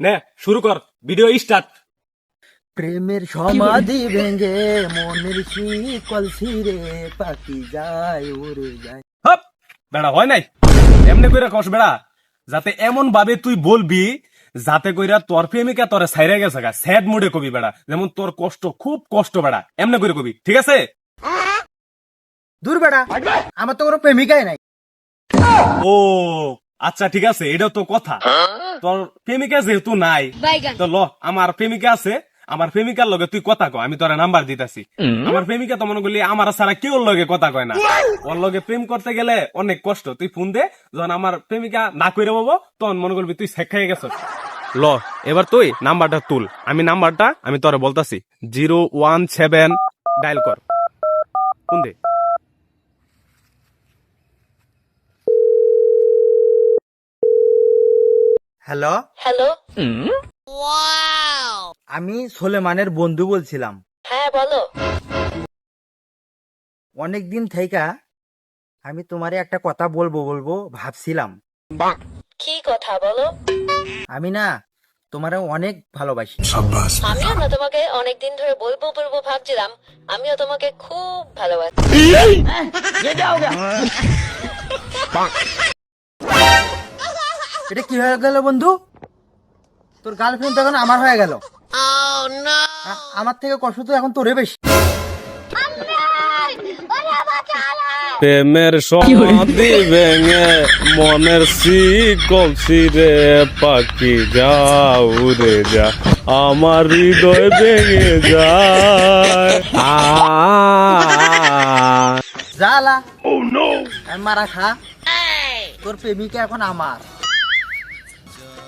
নে শুরু কর ভিডিও স্টার্ট প্রেমের সমাধি ভেঙে মনের শিকল ছিঁড়ে পাখি যায় উড়ে যায়। হপ বেড়া হয় নাই? এমনি কইরা কস বেড়া যাতে এমন ভাবে তুই বলবি যাতে কইরা তোর প্রেমিকা তোরে সাইরা গেছে গা। স্যাড মুডে কবি বেড়া। যেমন তোর কষ্ট খুব কষ্ট বেড়া। এমনি করে কবি ঠিক আছে? দূর বেড়া। আমার তো কোনো প্রেমিকাই নাই। ও আচ্ছা ঠিক আছে এটা তো কথা। তোর প্রেমিকা যেহেতু নাই তো ল আমার প্রেমিকা আছে আমার প্রেমিকার লগে তুই কথা কয় আমি তোরা নাম্বার দিতাছি। আমার প্রেমিকা তো মনে করলি আমার ছাড়া কেউ লগে কথা কয় না। ওর লগে প্রেম করতে গেলে অনেক কষ্ট। তুই ফোন দে যখন আমার প্রেমিকা না কইরে বাবো তখন মনে করবি তুই শেখ খাই গেছ ল এবার তুই নাম্বারটা তুল। আমি নাম্বারটা আমি তোরে বলতাছি জিরো ওয়ান সেভেন ডায়াল কর। ফোন দে। হ্যালো হ্যালো আমি সোলেমানের বন্ধু বলছিলাম হ্যাঁ বলো অনেক দিন থেকে আমি তোমারে একটা কথা বলব বলব ভাবছিলাম কি কথা বলো আমি না তোমারে অনেক ভালোবাসি আমিও না তোমাকে অনেকদিন ধরে বলব বলব ভাবছিলাম আমিও তোমাকে খুব ভালোবাসি এটা কি হয়ে গেল বন্ধু? তোর গার্লফ্রেন্ড তখন আমার হয়ে গেল। আমার থেকে কষ্ট তো এখন তোরে বেশি। প্রেমের সমাধি ভেঙে মনের শিকল ছিঁড়ে পাখি যা উড়ে যা আমার হৃদয় ভেঙে যায়। আ। জালা। আমি মারা খা। তোর প্রেমিকা এখন আমার।